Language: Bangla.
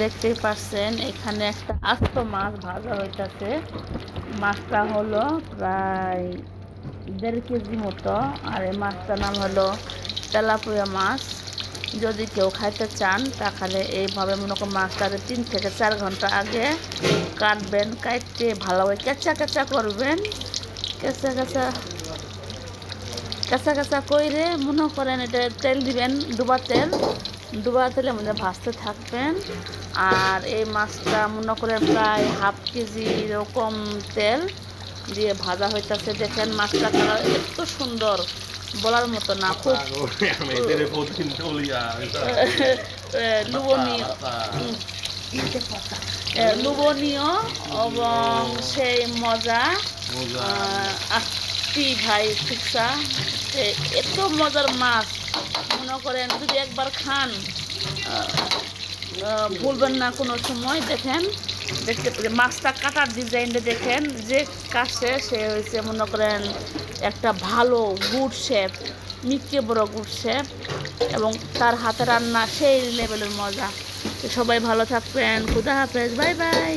দেখতেই পাচ্ছেন এখানে একটা আস্ত মাছ ভাজা হইতাছে। মাছটা হলো প্রায় দেড় কেজি মতো, আর এই মাছটার নাম হলো তেলাপুয়া মাছ। যদি কেউ খাইতে চান, তাহলে এইভাবে মনে করুন মাছটাকে তিন থেকে চার ঘণ্টা আগে কাটবেন কাটতে ভালোভাবে কেঁচা কেঁচা করবেন। কেঁচা কেঁচা, কাঁচা কাঁচা কইরে মনে করেন এটা তেল দিবেন, ডুবা তেল। ডুবা তেলের মধ্যে ভাজতে থাকবেন। আর এই মাছটা মনে করেন প্রায় হাফ কেজি এরকম তেল দিয়ে ভাজা হইতাছে। দেখেন মাছটা কালার এত সুন্দর বলার মতো না। খুব। এ, লোভনীয় এবং সেই মজা। আসছি ভাই ঠিকসা এ- এত মজার মাছ। মনে করেন, যদি একবার খান ভুলবেন না কোনো সময়, দেখেন, দেখতে মাছটা কাটার ডিজাইনটা দেখেন, যে কাছে সে হয়েছে, মনে করেন, একটা ভালো গুড শেপ মিটকে বড় গুড শেপ এবং তার হাতে রান্না সেই লেভেলের মজা। সবাই ভালো থাকবেন, খুদা হাফেজ, বাই বাই।